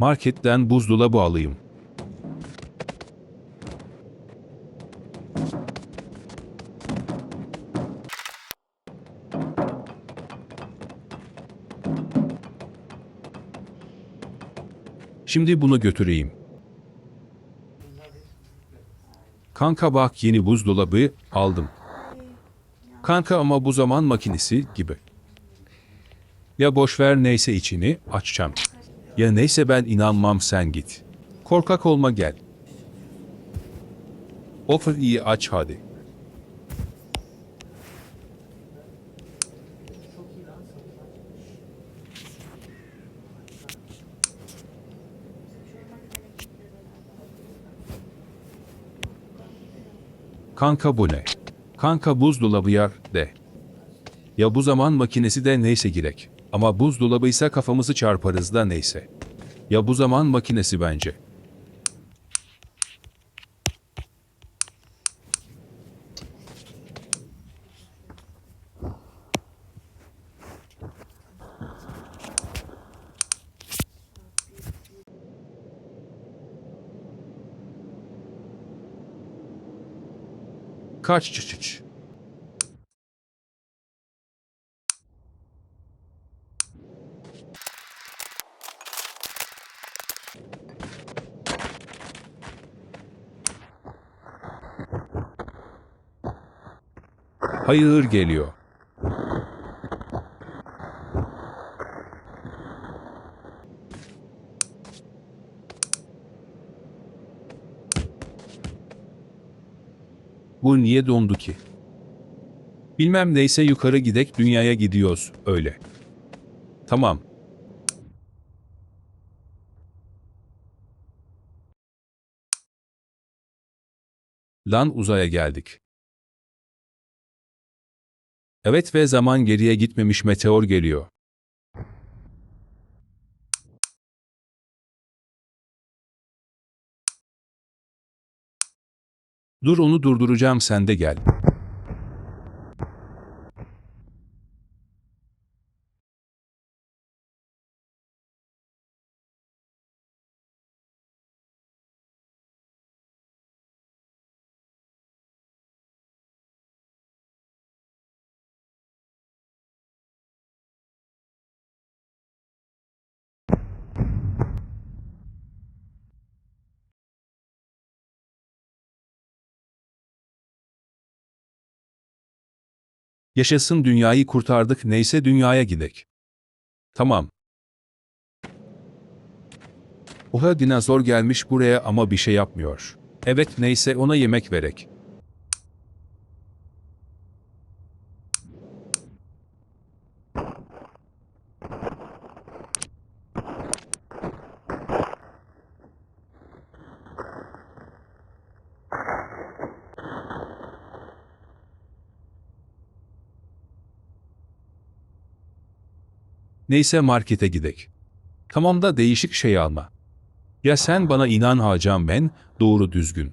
Marketten buzdolabı alayım. Şimdi bunu götüreyim. Kanka bak yeni buzdolabı aldım. Kanka ama bu zaman makinesi gibi. Ya boş ver neyse içini açacağım. Ya neyse ben inanmam sen git. Korkak olma gel. Offer iyi aç hadi. Kanka bu ne? Kanka buzdolabı yer de. Ya bu zaman makinesi de neyse girek. Ama buzdolabıysa kafamızı çarparız da neyse. Ya bu zaman makinesi bence. Kaç çıç çıç. Hayır geliyor. Bu niye dondu ki? Bilmem neyse yukarı gidek dünyaya gidiyoruz öyle. Tamam. Lan uzaya geldik. Evet ve zaman geriye gitmemiş meteor geliyor. Dur onu durduracağım sen de gel. Yaşasın dünyayı kurtardık neyse dünyaya gidek. Tamam. Oha dinozor gelmiş buraya ama bir şey yapmıyor. Evet neyse ona yemek verek. Neyse markete gidek. Tamam da değişik şey alma. Ya sen bana inan hacam ben, doğru düzgün.